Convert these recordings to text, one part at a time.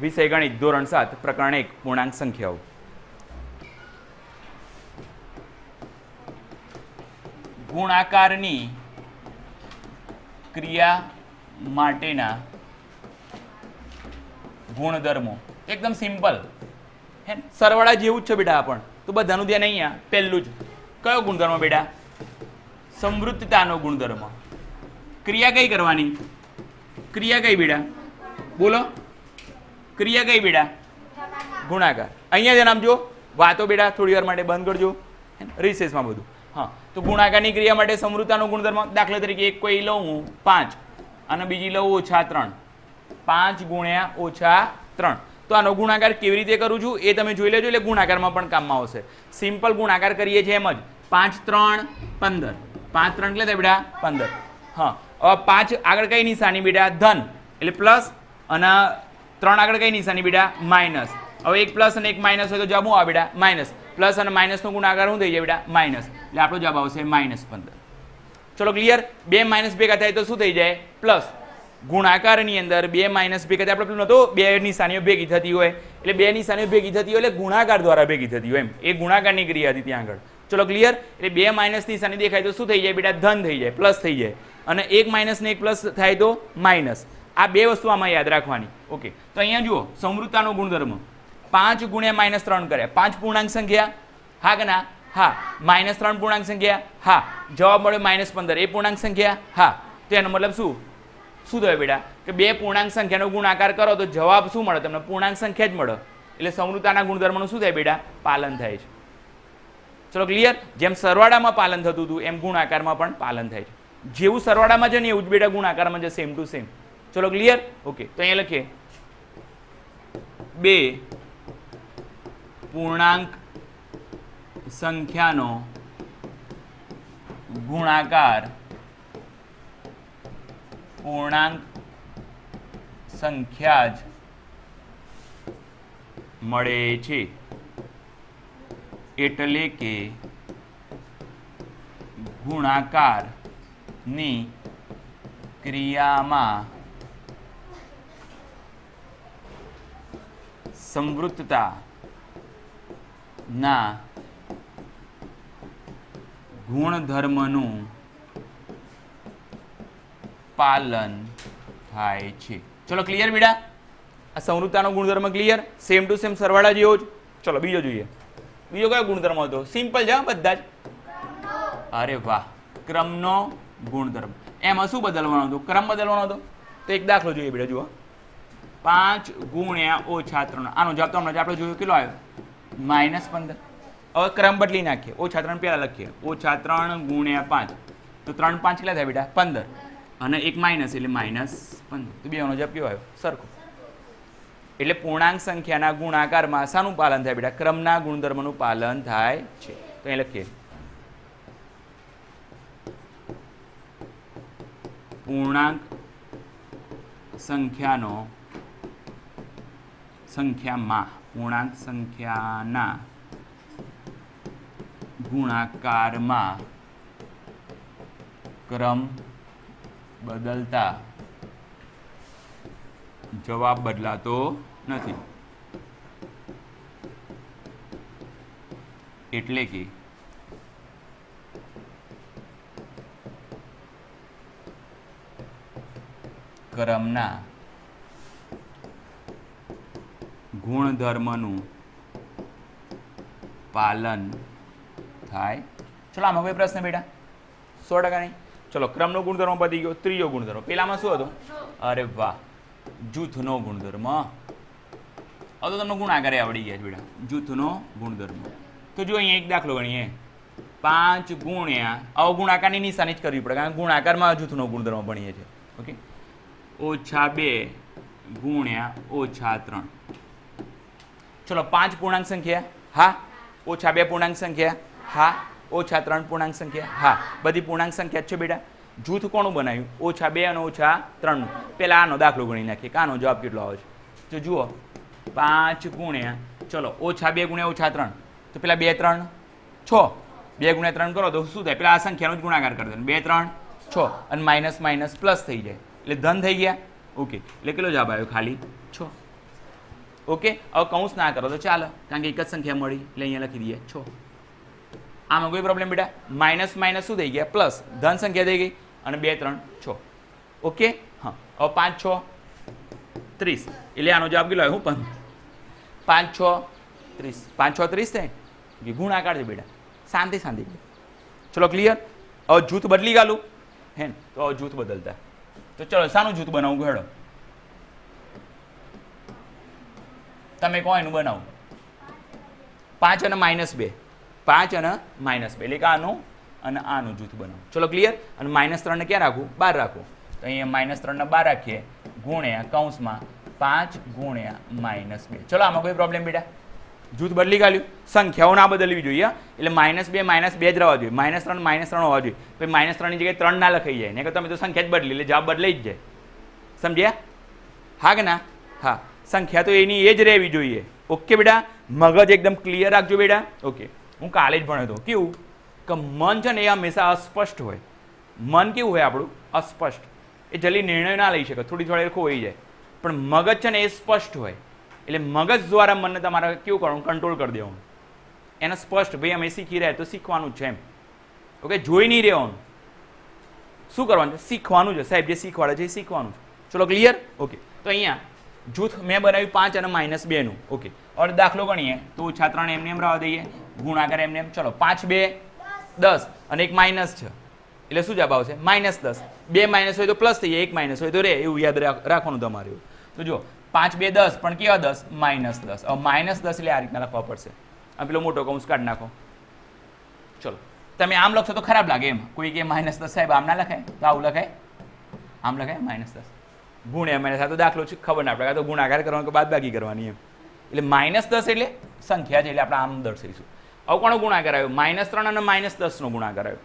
વિષય ગણિત ધોરણ સાત, પ્રકરણ એક, પૂર્ણાંક સંખ્યાઓ. ગુણાકારની ક્રિયા માટેના ગુણધર્મો. એકદમ સિમ્પલ. હે? સરવાળા જેવું જ છે બેટા આપણ તો બધાનું ધ્યાન અહીંયા. પહેલું જ. કયો ગુણધર્મ બેટા? સમૃદ્ધતાનો ગુણધર્મ. ક્રિયા કઈ કરવાની? ક્રિયા કઈ બેટા? બોલો. ક્રિયા કઈ બેટા ગુણાકાર. અહીંયા ધ્યાન આપજો વાતો બેટા થોડી વાર માટે બંધ કરજો. રિસેસમાં બધું. હા. તો ગુણાકારની ક્રિયા માટે સમૃદ્ધતાનો ગુણધર્મ દાખલા તરીકે એક કોઈ લઉં હું, પાંચ. અને બીજી લઉં ઓછા ત્રણ. પાંચ ગુણ્યા ઓછા ત્રણ. તો આનો ગુણાકાર કેવી રીતે કરું છું? એ તમે જોઈ લેજો, એટલે ગુણાકારમાં પણ કામમાં આવશે. સિમ્પલ ગુણાકાર કરીએ છીએ એમ જ. પાંચ, ત્રણ, પંદર. પાંચ, ત્રણ એટલે બેટા પંદર. હા. પાંચ આગળ કઈ નિશાની બેટા? ધન. એટલે પ્લસ અને ત્રણ આગળ કઈ નિશાની બેટા? માઇનસ. હવે એક પ્લસ અને એક માઇનસ હોય તો જવાબ શું આવે બેટા? માઇનસ. પ્લસ અને માઇનસનો ગુણાકાર શું થઈ જાય બેટા? માઇનસ. એટલે આપણો જવાબ આવશે માઇનસ પંદર. ચલો ક્લિયર? બે માઇનસ ભેગા થાય તો શું થઈ જાય? પ્લસ. ગુણાકારની અંદર બે માઇનસ ભેગા થાય. આપણે પેલું નહોતું? બે નિશાનીઓ ભેગી થતી હોય. એટલે બે નિશાનીઓ ભેગી થતી હોય એટલે ગુણાકાર દ્વારા ભેગી થતી હોય એમ. એ ગુણાકારની ક્રિયા હતી ત્યાં આગળ. ચલો ક્લિયર? એટલે બે માઇનસ નિશાની દેખાય તો શું થઈ જાય બેટા? ધન થઈ જાય, પ્લસ થઈ જાય. અને એક માઇનસ ને એક પ્લસ થાય તો માઇનસ. આ બે વસ્તુ આમાં યાદ રાખવાની. ઓકે તો અહીંયા જુઓ સમૃદ્ધતાનો ગુણધર્મ. પાંચ ગુણ્યા માઇનસ ત્રણ કર્યા. પાંચ પૂર્ણાંક સંખ્યા? હા કે ના? હા. માઇનસ ત્રણ પૂર્ણાંક સંખ્યા? હા. જવાબ મળ્યો માઇનસ પંદર. એ પૂર્ણાંક સંખ્યા? હા. તો એનો મતલબ શું? શું થયું બેટા? કે બે પૂર્ણાંક સંખ્યાનો ગુણાકાર કરો તો જવાબ શું મળે? તમને પૂર્ણાંક સંખ્યા જ મળે. એટલે સમૃદ્ધતાના ગુણધર્મનું શું થાય બેટા? પાલન થાય છે. ચલો ક્લિયર જેમ સરવાળામાં પાલન થતું હતું, એમ ગુણાકારમાં પણ પાલન થાય છે. જેવું સરવાળામાં છે ને એવું જ બેટા ગુણાકારમાં છે સેમ ટુ સેમ ચલો ક્લિયર ઓકે તો અહીંયા લખીએ. બે પૂર્ણાંક સંખ્યાનો ગુણાકાર પૂર્ણાંક સંખ્યા જ મળે છે. એટલે કે ગુણાકારની ક્રિયામાં સમૃદ્ધતા ના ગુણધર્મનું પાલન થાય છે. ચલો ક્લિયર બેટા આ સંવૃત્તાનો ગુણધર્મ ક્લિયર સેમ ટુ સેમ સરવાળા જેવો જ? ચલો બીજો જોઈએ. બીજો કયો ગુણધર્મ હતો? સિમ્પલ છે બધા જ. અરે વાહ, ક્રમનો ગુણધર્મ. એમાં શું બદલવાનો હતો? ક્રમ બદલવાનો હતો? તો એક દાખલો જોઈએ બેટા જુઓ. પાંચ ગુણ્યા ઓછા ત્રણ. આનો જવાબ તો હમણાં આપણે જોયું, કેટલો આવ્યો? માઇનસ પંદર. હવે ક્રમ બદલી નાખીએ. ઓછા ત્રણ પહેલાં લખીએ. ઓછા ત્રણ ગુણ્યા પાંચ. તો ત્રણ પાંચ કેટલા થાય બેટા? પંદર. અને એક માઇનસ એટલે માઇનસ પંદર. તો બેનો જવાબ કયો આવ્યો? સરખો. એટલે પૂર્ણાંક સંખ્યાના ગુણાકારમાં શાનું પાલન થાય બેટા? ક્રમના ગુણધર્મનું પાલન થાય છે. તો અહીં લખીએ. પૂર્ણાંક સંખ્યાનો સંખ્યામાં પૂર્ણાંક સંખ્યાના ગુણાકારમાં ક્રમ બદલતા જવાબ બદલાતો નથી. એટલે કે ક્રમના ગુણધર્મનું પાલન થાય? ચલો, આમાં કોઈ પ્રશ્ન બેટા? સો ટકા નહીં. ચલો, ક્રમનો ગુણધર્મ પતી ગયો, ત્રીજો ગુણધર્મ. પેલામાં શું હતો? અરે વાહ, જૂથનો ગુણધર્મ. હવે તો તમને ગુણાકારે આવડી ગયા છે બેટા. જૂથનો ગુણધર્મ. તો જો અહીંયા એક દાખલો ગણીએ. પાંચ ગુણ્યા, હવે ગુણાકારની નિશાની જ કરવી પડે, કારણ કે ગુણાકારમાં જૂથનો ગુણધર્મ ભણીએ છીએ. ઓકે? ઓછા બે ગુણ્યા ઓછા ત્રણ. ચલો, પાંચ પૂર્ણાંક સંખ્યા. હા? ઓછા બે પૂર્ણાંક સંખ્યા. હા? ઓછા ત્રણ પૂર્ણાંક સંખ્યા. હા? બધી પૂર્ણાંક સંખ્યા છે બેટા. જૂથ કોનું બનાવ્યું? ઓછા બે અને ઓછા ત્રણનું. પહેલાં આનો દાખલો ગણી નાખીએ કાનો જવાબ કેટલો આવે છે? તો જુઓ, પાંચ ગુણ્યા, ચલો, ઓછા બે ગુણ્યા ઓછા ત્રણ. તો પેલા બે ત્રણ, છ. બે ગુણ્યા ત્રણ કરો તો શું થાય? પેલા આ સંખ્યાનો જ ગુણાકાર કરી દે. બે ત્રણ, છ. અને માઇનસ માઇનસ પ્લસ થઈ જાય. એટલે ધન થઈ ગયા? ઓકે. એટલે કેટલો જવાબ આવ્યો ખાલી? છ. ઓકે? હવે કૌંસ ના કરો તો ચાલો, કારણ કે એક જ સંખ્યા મળી, એટલે અહીંયા લખી દઈએ. છ. આમાં કોઈ પ્રોબ્લેમ બેટા? માઇનસ માઇનસ શું થઈ ગયા? પ્લસ ધન સંખ્યા થઈ ગઈ અને બે, ત્રણ, છ. ઓકે? હા. હવે પાંચ, છ, ત્રીસ. એટલે આનો જવાબ કેટલો હું પણ. પાંચ, છ, ત્રીસ. પાંચ, છ, ત્રીસ થાય? ગુણાકાર છે બેટા? શાંતિ શાંતિ. ચલો ક્લિયર હવે જૂથ બદલી ગાલું. હે ને? તો જૂથ બદલતા. તો ચલો, શાનું જૂથ બનાવું? હેડો. તમે કહો એનું બનાવો. પાંચ અને માઇનસ બે. પાંચ અને માઇનસ બે. એટલે કે આનું અને આનું જૂથ બનાવો. ચલો ક્લિયર અને માઇનસ ત્રણને ક્યાં રાખવું? બાર રાખવું. તો અહીંયા માઇનસ ત્રણને બાર રાખીએ. ગુણ્યા કૌંસમાં પાંચ ગુણ્યા માઇનસ બે. ચલો, આમાં કોઈ પ્રોબ્લેમ બેટા? જૂથ બદલી કાઢ્યું. સંખ્યાઓ ના બદલવી જોઈએ એટલે માઇનસ બે માઇનસ બે જ રહેવા જોઈએ. માઇનસ ત્રણ માઇનસ ત્રણ હોવા જોઈએ. પછી માઇનસ ત્રણની જગ્યાએ ત્રણ ના લખાઈ જાય. ને તમે તો સંખ્યા જ બદલી એટલે જવાબ બદલાઈ જ જાય. સમજ્યા? હા કે ના? હા. સંખ્યા તો એની એ જ રહેવી જોઈએ. ઓકે બેટા? મગજ એકદમ ક્લિયર રાખજો બેટા. ઓકે હું કાલે જ ભણ્યો હતો. કેવું? કે મન છે ને એ હંમેશા અસ્પષ્ટ હોય. મન કેવું હોય આપણું? અસ્પષ્ટ. એ જલ્દી નિર્ણય ના લઈ શકે. થોડી થોડી ખોઈ જાય. પણ મગજ છે ને એ સ્પષ્ટ હોય. એટલે મગજ દ્વારા મનને તમારે કેવું કરવાનું? કંટ્રોલ કરી દેવાનું. એને સ્પષ્ટ, ભાઈ અમે શીખી રહ્યા તો શીખવાનું છે એમ. ઓકે જોઈ નહીં રહેવાનું. શું કરવાનું છે? શીખવાનું છે. સાહેબ, જે શીખવાડે છે એ શીખવાનું છે. ચલો ક્લિયર ઓકે તો અહીંયા જૂથ મેં બનાવ્યું પાંચ અને માઇનસ બેનું. ઓકે ઓર દાખલો ગણીએ. તો ઓછા ત્રણ એમને એમ રહેવા દઈએ. ગુણાકાર એમને એમ. ચલો, પાંચ, બે, દસ. અને એક માઇનસ છે. એટલે શું જવાબ આવશે? માઇનસ દસ. બે માઇનસ હોય તો પ્લસ થઈ જાય. એક માઇનસ હોય તો રે. એવું યાદ રાખ- રાખવાનું તમારે તો જો પાંચ, બે, દસ. પણ કેવા દસ? માઇનસ દસ. હવે માઇનસ દસ એટલે આ રીતના લખવા પડશે. આ પેલો મોટો કૌંસ કાઢી નાખો. ચલો. તમે આમ લખશો તો ખરાબ લાગે એમ. કોઈ કે માઇનસ દસ સાહેબ, આમ ના લખાય? તો આવું લખાય? આમ લખાય? માઇનસ દસ. ગુણ્યા માઇનસ આ તો દાખલો છે ખબર ના પડે. આ તો ગુણાકાર કરવાનો કે બાદબાકી કરવાની એમ. એટલે માઇનસ દસ એટલે સંખ્યા છે એટલે આપણે આમ દર્શાવીશું. હવે કોનો ગુણાકાર આવ્યો? માઇનસ ત્રણ અને માઇનસ દસનો ગુણાકાર આવ્યો.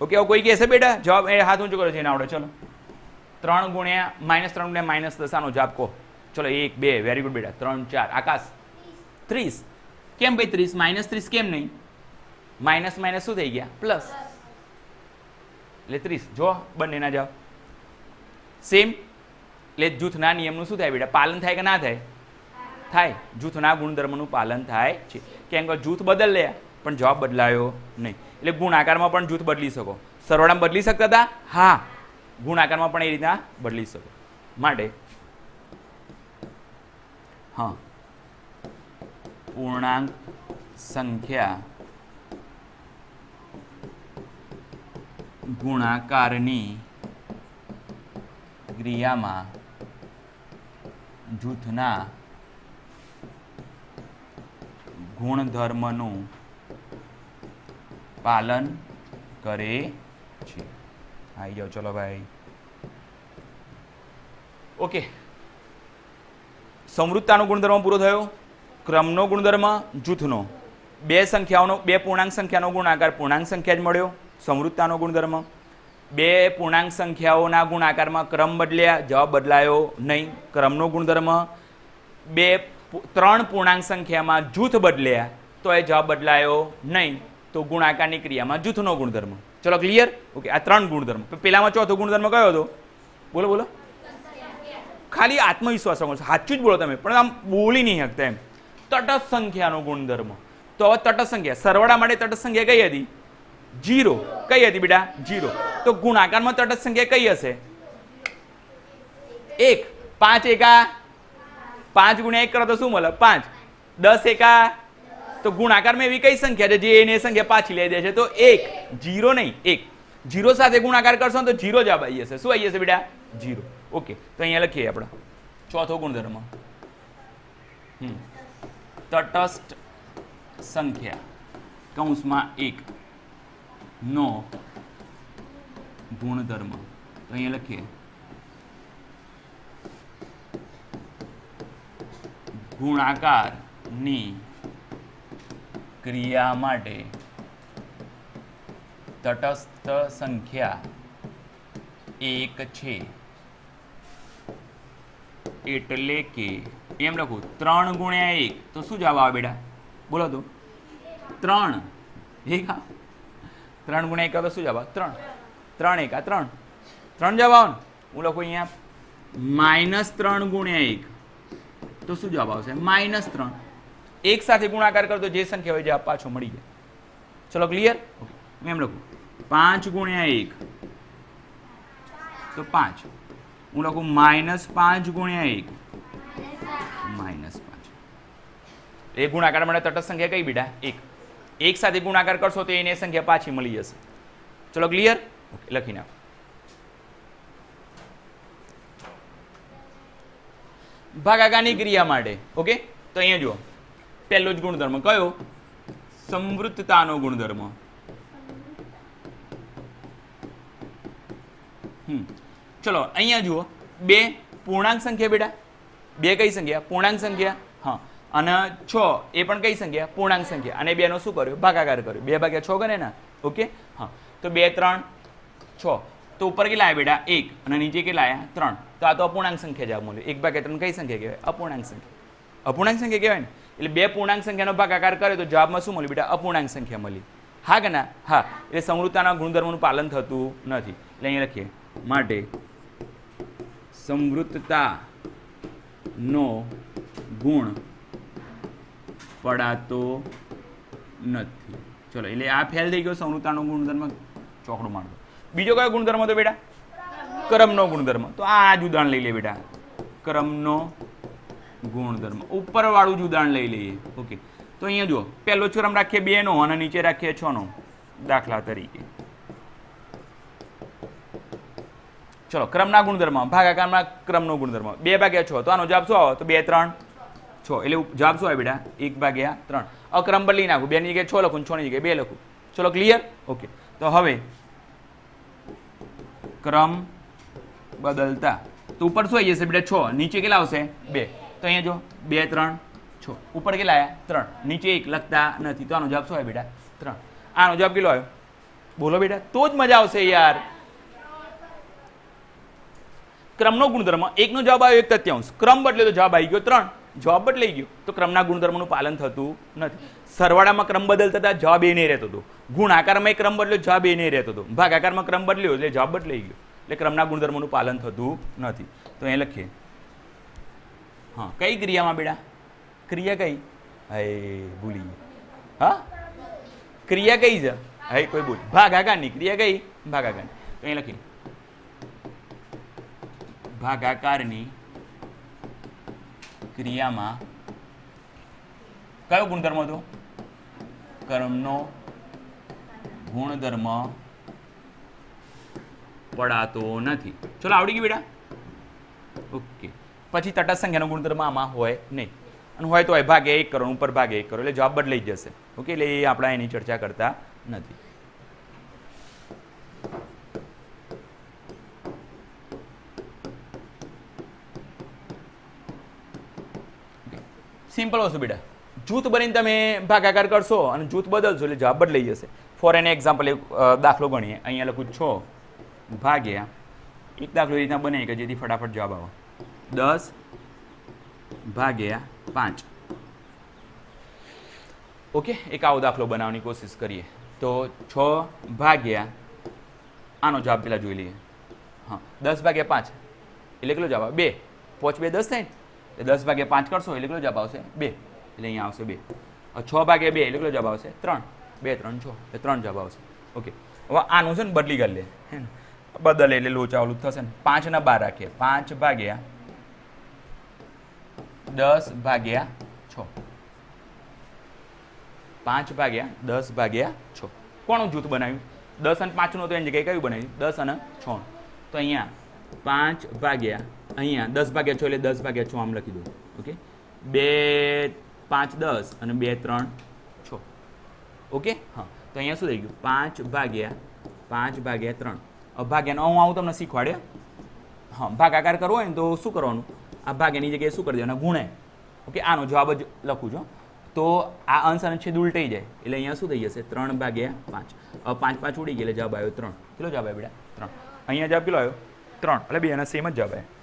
ઓકે આવું કોઈ કહેશે બેટા? જવાબ એ હાથ ઊંચો કરો છે આવડે. ચલો. ત્રણ ગુણ્યા માઇનસ ત્રણ ગુણ્યા માઇનસ દસ આનો જવાબ કહો. ચલો એક બે વેરી ગુડ બેટા. ત્રણ ચાર આકાશ. ત્રીસ. કેમ ભાઈ ત્રીસ? માઇનસ ત્રીસ કેમ નહીં? માઇનસ માઇનસ શું થઈ ગયા? પ્લસ. એટલે ત્રીસ. જો બંનેના જવાબ. સેમ એટલે જૂથના નિયમનું શું થાય બેટા? પાલન થાય કે ના થાય? થાય. જૂથના ગુણધર્મનું પાલન થાય છે. કેમ કે જૂથ બદલે પણ જવાબ બદલાયો નહીં. એટલે ગુણાકારમાં પણ જૂથ બદલી શકો. સરવાળામાં બદલી શકતા હતા? હા. ગુણાકારમાં પણ એ રીતના બદલી શકો. માટે હા. પૂર્ણાંક સંખ્યા ગુણાકારની ક્રિયામાં જૂથના ગુણધર્મનું પાલન કરે છે. આવી જાઓ, ચલો ભાઈ. ઓકે. સમૃદ્ધતાનો ગુણધર્મ પૂરો થયો, ક્રમનો ગુણધર્મ, જૂથનો. બે સંખ્યાઓનો, બે પૂર્ણાંક સંખ્યાનો ગુણાકાર, પૂર્ણાંક સંખ્યા જ મળ્યો. સમૃદ્ધતાનો ગુણધર્મ બે પૂર્ણાંક સંખ્યાઓના ગુણાકારમાં ક્રમ બદલ્યા, જવાબ બદલાયો નહીં. ક્રમનો ગુણધર્મ બે ત્રણ પૂર્ણાંક સંખ્યામાં જૂથ બદલ્યા તો એ જવાબ બદલાયો નહીં. તો ગુણાકારની ક્રિયામાં જૂથનો ગુણધર્મ. ચલો ક્લિયર ઓકે આ ત્રણ ગુણધર્મ. પહેલામાં ચોથો ગુણધર્મ કયો હતો? બોલો બોલો. ખાલી આત્મવિશ્વાસ સાચું જ બોલો તમે, પણ આમ બોલી નહીં શકતા એમ. તટસ્થ સંખ્યાનો ગુણધર્મ. તો હવે તટસ્થ સંખ્યા, સરવાળા માટે તટસ્થ સંખ્યા કઈ હતી? જીરો. કઈ હતી બેટા? જીરો. તો ગુણાકારમાં તટસ્થ સંખ્યા કઈ હશે? એક. પાંચ એકા? પાંચ ગુણ્યા એક કરો તો શું મળે? પાંચ. દસ એકા? તો ગુણાકારમાં એવી કઈ સંખ્યા છે? જે એને સંખ્યા પાછી લઈ દે છે. તો એક. જીરો નહીં. એક. જીરો સાથે ગુણાકાર કરશો તો જીરો જવાબ આવી જશે. શું આવી જશે બેટા? જીરો. ઓકે. તો અહીંયા લખીએ આપણે. ચોથો ગુણધર્મ. હમ. તટસ્થ સંખ્યા. કૌંસમાં એક. નો ગુણધર્મ. તો અહીંયા લખીએ. ગુણાકારની ક્રિયા માટે તટસ્થ સંખ્યા એક છે. એટલે કે એમ લખું, ત્રણ ગુણ્યા એક. તો શું જવાબ આવે બેટા? બોલો તો. ત્રણ. એક આ. ત્રણ ગુણ્યા એક તો શું જવાબ? ત્રણ. ત્રણ એક ત્રણ. ત્રણ જવાબ આવે ને હું લખું અહીંયા માઇનસ ત્રણ ગુણ્યા એક. તો શું જવાબ આવશે? માઇનસ ત્રણ. એક સાથે ગુણાકાર કરો તો જે સંખ્યા હોય જવાબ પાછો મળી જાય. ચલો ક્લિયર? ઓકે હું એમ લખું. પાંચ ગુણ્યા એક. તો પાંચ. હું લખું માઇનસ પાંચ ગુણ્યા એક. માઇનસ પાંચ. એ ગુણાકાર માટે તટસ્થ સંખ્યા કઈ બેટા એક. એક સાથે ગુણાકાર કરશો તો એને સંખ્યા પાછી મળી જશે. ચલો ક્લિયર ઓકે લખી નાખો. ભાગાકારની ક્રિયા માટે ઓકે તો અહીંયા જુઓ. પહેલો જ ગુણધર્મ કયો? સમૃદ્ધતાનો ગુણધર્મ. ચલો, અહીંયા જુઓ. બે પૂર્ણાંક સંખ્યા બેટા. બે કઈ સંખ્યા? પૂર્ણાંક સંખ્યા. હા. અને છ, એ પણ કઈ સંખ્યા? પૂર્ણાંક સંખ્યા. અને બેનો શું કર્યો? ભાગાકાર કર્યો. બે ભાગ્યા છ ગણે ના? ઓકે? હા. તો બે, ત્રણ, છ. તો ઉપર કેટલા આવ્યા બેટા? એક. અને નીચે કેટલા આવ્યા? ત્રણ. તો આ તો અપૂર્ણાંક સંખ્યા જવાબ મળ્યો એક ભાગ્યા ત્રણ કઈ સંખ્યા કહેવાય? અપૂર્ણાંક સંખ્યા. અપૂર્ણાંક સંખ્યા કહેવાય ને? એટલે બે પૂર્ણાંક સંખ્યાનો ભાગાકાર કરે તો જવાબમાં શું મળ્યું બેટા? અપૂર્ણાંક સંખ્યા મળી. હા કે ના? હા. એટલે સમૃદ્ધતાના ગુણધર્મનું પાલન થતું નથી. એટલે અહીંયા લખીએ. માટે સમૃદ્ધતા નો ગુણ પડાતો નથી. ચલો, એટલે આ ફેલ થઈ ગયો સમૃદ્ધતાનો ગુણધર્મ, ચોકડો મારતો. બીજો કયો ગુણધર્મ હતો બેટા? કરમનો ગુણધર્મ. તો આ જ ઉદાહરણ લઈ લે બેટા. કરમનો ગુણધર્મ. ઉપરવાળું જ ઉદાહરણ લઈ લઈએ. ઓકે. તો અહીંયા જુઓ, પહેલો જ ક્રમ રાખીએ બે નો અને નીચે રાખીએ છ નો. દાખલા તરીકે. ચલો, ક્રમના ગુણધર્મ. ભાગાકારમાં ક્રમનો ગુણધર્મ. બે ભાગ્યા છ, તો આનો જવાબ શું આવો? તો બે, ત્રણ. છ. એટલે જવાબ શું આવે બેટા? એક ભાગ્યા ત્રણ. અક્રમ બદલી નાખું. બે ની જગ્યાએ છ લખું છોની જગ્યાએ બે લખું. ચલો ક્લિયર ઓકે તો હવે ક્રમ બદલતા. તો ઉપર શું આવી જશે બેટા? છ. નીચે કેટલા આવશે? બે. તો અહીંયા જો, બે, ત્રણ, છ. ઉપર કેટલા આવ્યા ત્રણ. નીચે એક લખતા નથી. તો આનો જવાબ શું આવે બેટા? ત્રણ. આનો જવાબ કેટલો આવ્યો? બોલો બેટા. તો જ મજા આવશે યાર. ક્રમનો ગુણધર્મ. એકનો જવાબ આવ્યો એક તત્યાંશ. ક્રમ બદલે તો જવાબ આવી ગયો ત્રણ. જવાબ બદલાઈ ગયો. તો ક્રમના ગુણધર્મનું પાલન થતું નથી. સરવાળામાં ક્રમ બદલતા હતા જવાબ એ નહીં રહેતો હતો. ગુણાકારમાં ક્રમ બદલ્યો જવાબ એ નહીં રહેતો હતો. ભાગાકારમાં ક્રમ બદલ્યો, એટલે જવાબ બદલાઈ ગયો. એટલે ક્રમના ગુણધર્મનું પાલન થતું નથી. તો એ લખીએ. હા, કઈ ક્રિયામાં બેડા ક્રિયા કઈ? હે, ભૂલી હા? ક્રિયા કઈ છે? હે, કોઈ બોલ. ભાગાકારની. ક્રિયા કઈ? ભાગાકારની. તો અહીં લખી ભાગાકારની ક્રિયામાં કયો ગુણધર્મ હતો? કર્મનો ગુણધર્મ પડાતો નથી. ચલો, આવડી ગયું બેટા? ઓકે. પછી તટસ્થ સંખ્યાનો ગુણધર્મ આમાં હોય નહીં. અને હોય તો એ ભાગે એક કરો ઉપર ભાગે એક કરો, એટલે જવાબ બદલાઈ જશે. ઓકે, એટલે એ આપણે એની ચર્ચા કરતા નથી. સિમ્પલ વસ્તુ, બેટા. જૂથ બનીને તમે ભાગાકાર કરશો અને જૂથ બદલશો, એટલે જવાબ બદલાઈ જશે. ફોર એન એક્ઝામ્પલ એક દાખલો ગણીએ. અહીંયા લખું છો ભાગ્યા. એક દાખલો એ રીતના બને કે જેથી ફટાફટ જવાબ આવે. દસ ભાગ્યા પાંચ. ઓકે? એક આવો દાખલો બનાવવાની કોશિશ કરીએ. તો છ ભાગ્યા, આનો જવાબ પેલા જોઈ લઈએ. હા, દસ ભાગ્યા પાંચ. એટલે કેટલો જવાબ બે. પોચ બે દસ થાય દસ ભાગ્યા પાંચ કરશો એટલે કેટલો જવાબ આવશે? બે. એટલે અહીંયા આવશે બે. છ ભાગ્યા બે એટલે કેટલો જવાબ આવશે? ત્રણ. બે, ત્રણ, છ. એટલે ત્રણ જવાબ આવશે. ઓકે. હવે આનું છે ને બદલી કરી લે. હે ને? બદલે એટલે લોચા ઓલું થશે ને. પાંચના બાર રાખીએ. પાંચ ભાગ્યા દસ ભાગ્યા છ. પાંચ ભાગ્યા દસ ભાગ્યા છ. કોનું જૂથ બનાવ્યું? દસ અને પાંચનું તો એની જગ્યાએ કયું બનાવ્યું? દસ અને છ તો અહીંયા પાંચ ભાગ્યા અહીંયા દસ ભાગ્યા છો એટલે દસ ભાગ્યા છો આમ લખી દો. ઓકે બે, પાંચ, દસ અને બે, ત્રણ, છ. ઓકે હા. તો અહીંયા શું થઈ ગયું? પાંચ ભાગ્યા પાંચ ભાગ્યા ત્રણ. ભાગ્યાનો હું આવું તમને શીખવાડે. હા, ભાગાકાર કરવો હોય ને તો શું કરવાનું? આ ભાગ્યાની જગ્યાએ શું કરી દેવાના? ગુણે. ઓકે આનો જવાબ જ લખું છું. તો આ અંશ અને છેદ ઉલટાઈ જાય. એટલે અહીંયા શું થઈ જશે? ત્રણ ભાગ્યા પાંચ. પાંચ પાંચ ઉડી ગયા એટલે જવાબ આવ્યો ત્રણ. કેટલો જવાબ આવ્યો બેટા? ત્રણ. અહીંયા જવાબ કેટલો આવ્યો? ત્રણ. એટલે બે એના સેમ જ જવાબ આવ્યો.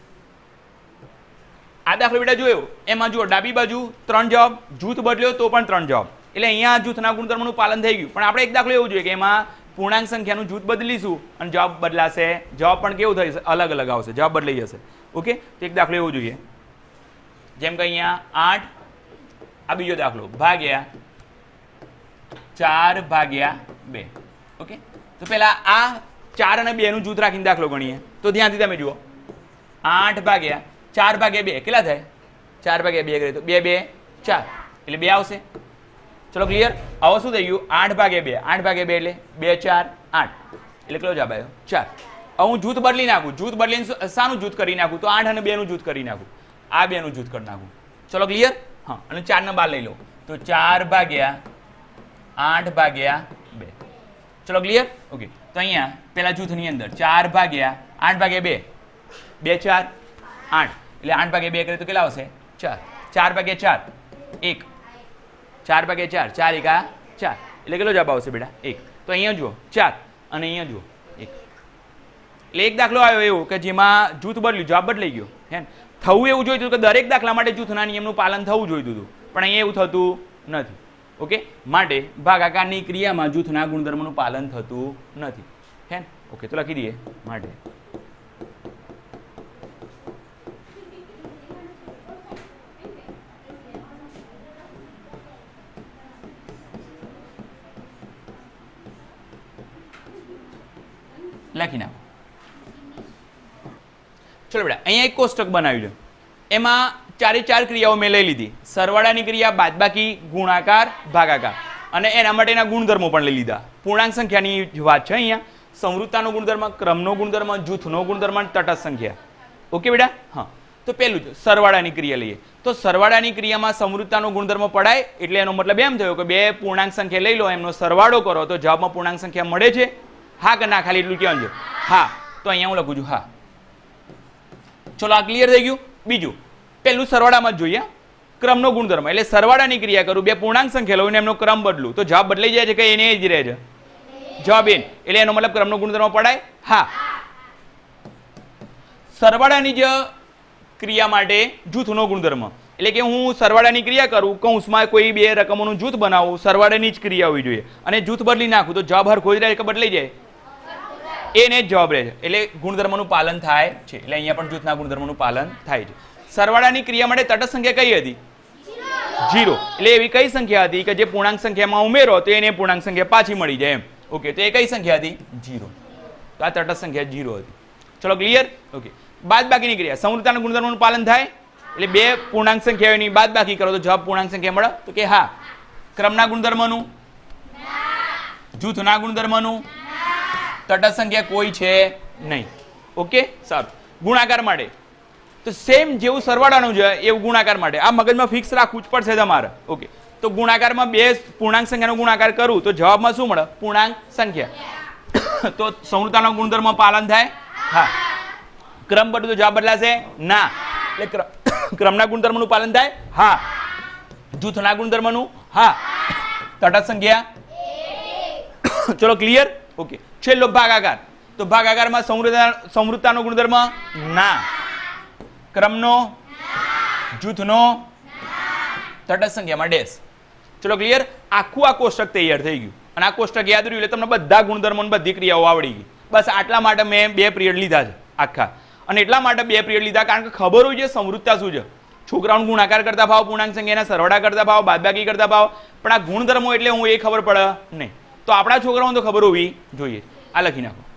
આ દાખલો બેટા જોયો? એમાં જુઓ, ડાબી બાજુ ત્રણ જવાબ, જૂથ બદલ્યો તો પણ ત્રણ જવાબ. એટલે અહીંયા જૂથના ગુણધર્મનું પાલન થઈ ગયું. પણ આપણે એક દાખલો એવું જોઈએ કે એમાં પૂર્ણાંક સંખ્યાનું જૂથ બદલીશું અને જવાબ બદલાશે. જવાબ પણ કેવું થશે? અલગ અલગ આવશે. જવાબ બદલાઈ જશે. ઓકે? તો એક દાખલો એવો જોઈએ. જેમ કે અહીંયા આઠ, આ બીજો દાખલો, ભાગ્યા ચાર ભાગ્યા બે. ઓકે? તો પહેલા આ ચાર અને બેનું જૂથ રાખીને દાખલો ગણીએ. તો ધ્યાનથી તમે જુઓ. આઠ ભાગ્યા ચાર ભાગ્યા બે. કેટલા થાય? ચાર ભાગ્યા બે કરીએ તો બે બે, ચાર. એટલે બે આવશે. ચલો ક્લિયર હવે શું થઈ ગયું? આઠ ભાગ્યા બે. આઠ ભાગ્યા બે એટલે બે, ચાર, આઠ. એટલે કેટલો જવાબ આવ્યો? ચાર. હવે હું જૂથ બદલી નાખું. જૂથ બદલીને શાનું જૂથ કરી નાખું? તો આઠ અને બેનું જૂથ કરી નાખું. આ બેનું જૂથ કરી નાખું. ચલો ક્લિયર હા. અને ચાર ને બાર લઈ લો. તો ચાર ભાગ્યા આઠ ભાગ્યા બે. ચલો ક્લિયર ઓકે તો અહીંયા પહેલાં જૂથની અંદર ચાર ભાગ્યા આઠ ભાગ્યા બે. બે, ચાર. આઠ. એટલે આઠ ભાગે બે કરીએ તો કેટલા આવશે? ચાર. ચાર ભાગે ચાર. એક. ચાર ભાગે ચાર. ચાર એકા ચાર. એટલે કેટલો જવાબ આવશે બેટા? એક. તો અહીંયા જુઓ. ચાર. અને અહીંયા જુઓ. એક. એટલે એક દાખલો આવ્યો એવો કે જેમાં જૂથ બદલ્યું. જવાબ બદલાઈ ગયો. હે? થવું એવું જોઈતું કે દરેક દાખલા માટે જૂથના નિયમનું પાલન થવું જોઈતું હતું. પણ અહીંયા એવું થતું નથી. ઓકે? માટે ભાગાકારની ક્રિયામાં જૂથના ગુણધર્મનું પાલન થતું નથી. હે? ઓકે, તો લખી દઈએ. માટે. લખી નાખો. ચલો બેટા, અહીંયા એક કોષ્ટક બનાવ્યું છે એમાં ચારે ચાર ક્રિયાઓ મેં લઈ લીધી. સરવાળાની ક્રિયા, બાદબાકી, ગુણાકાર, ભાગાકાર. અને એના માટેના ગુણધર્મો પણ લઈ લીધા. પૂર્ણાંક સંખ્યાની વાત છે અહીંયા. સમૃદ્ધતાનો ગુણધર્મ, ક્રમનો ગુણધર્મ, જૂથનો ગુણધર્મ તટસ્થ સંખ્યા. ઓકે બેટા? હા. તો પહેલું જ, સરવાળાની ક્રિયા લઈએ. તો સરવાળાની ક્રિયામાં સમૃદ્ધતાનો ગુણધર્મ પડાય એટલે એનો મતલબ એમ થયો કે બે પૂર્ણાંક સંખ્યા લઈ લો, એમનો સરવાળો કરો. તો જવાબમાં પૂર્ણાંક સંખ્યા મળે છે. હા કે ના, ખાલી એટલું કહેવાનું છે. હા, તો અહીંયા હું લખું છું, હા. ચલો, આ ક્લિયર થઈ ગયું? બીજું, પહેલું સરવાળામાં જ જોઈએ. ક્રમનો ગુણધર્મ, એટલે સરવાળાની ક્રિયા કરું, બે પૂર્ણાંક સંખ્યા લઉં એમનો ક્રમ બદલું. તો જવાબ બદલાઈ જાય છે કે એને જ રહે છે? જવાબ એન એટલે એનો મતલબ ક્રમનો ગુણધર્મ પડાય? હા. સરવાળાની જ ક્રિયા માટે જૂથનો ગુણધર્મ. એટલે કે હું સરવાળાની ક્રિયા કરું, કૌંસમાં કોઈ બે રકમોનું જૂથ બનાવું, સરવાળાની જ ક્રિયા હોવી જોઈએ. અને જૂથ બદલી નાખું, તો જવાબ હરખો જ રહે કે બદલાઈ જાય? એને જ જવાબ રહે છે. એટલે ગુણધર્મનું પાલન થાય છે. એટલે અહીંયા પણ જૂથના ગુણધર્મનું પાલન થાય છે. સરવાળાની ક્રિયા માટે તટસ્થ સંખ્યા કઈ હતી? જીરો એટલે એવી કઈ સંખ્યા હતી કે જે પૂર્ણાંક સંખ્યામાં ઉમેરો તો એને પૂર્ણાંક સંખ્યા પાછી મળી જાય એમ. ઓકે તો એ કઈ સંખ્યા હતી? જીરો તો આ તટસ્થ સંખ્યા જીરો હતી. ચલો ક્લિયર ઓકે બાદ બાકીની ક્રિયા. સંવૃત્તાના ગુણધર્મનું પાલન થાય? એટલે બે પૂર્ણાંક સંખ્યાઓની બાદ બાકી કરો તો જવાબ પૂર્ણાંક સંખ્યા મળે. તો કે હા. ક્રમના ગુણધર્મનું? જૂથના ગુણધર્મનું? તટસ્થ સંખ્યા કોઈ છે નહીં. ઓકે? સારું. ગુણાકાર માટે. તો સેમ જેવું સરવાળાનું છે એવું ગુણાકાર માટે. આ મગજમાં ફિક્સ રાખવું જ પડશે તમારે. ઓકે. તો ગુણાકારમાં બે પૂર્ણાંક સંખ્યાનો ગુણાકાર કરું તો જવાબમાં શું મળે? પૂર્ણાંક સંખ્યા. તો સંવૃત્તાનો ગુણધર્મ પાલન થાય? હા. ક્રમ બધું તો જવાબ બદલાશે? ના. એટલે ક્ર- ક્રમના ગુણધર્મનું પાલન થાય? હા. જૂથના ગુણધર્મનું? હા. તટસ્થ સંખ્યા? ચલો ક્લિયર ઓકે. છેલ્લો ભાગાકાર. તો ભાગાકારમાં સમૃદ્ધતા સમૃદ્ધતાનો ગુણધર્મ? ના. ક્રમનો? જૂથનો? તટસ્થ સંખ્યામાં ડેશ. ચલો ક્લિયર આખું આ કોષ્ટક તૈયાર થઈ ગયું. અને આ કોષ્ટક યાદ રહ્યું એટલે તમને બધા ગુણધર્મો બધી ક્રિયાઓ આવડી ગઈ. બસ આટલા માટે મેં બે પિરિયડ લીધા છે, આખા. અને એટલા માટે બે પિરિયડ લીધા કારણ કે ખબર હોય છે સમૃદ્ધતા શું છે. છોકરાઓને ગુણાકાર કરતા ભાવ, પૂર્ણાંક સંખ્યાના સરવાળા કરતા ભાવ, બાદબાકી કરતા ભાવ. પણ આ ગુણધર્મો એટલે હું એ ખબર પડે? નહીં. તો આપણા છોકરાઓને તો ખબર હોવી જોઈએ. આ લખી નાખો.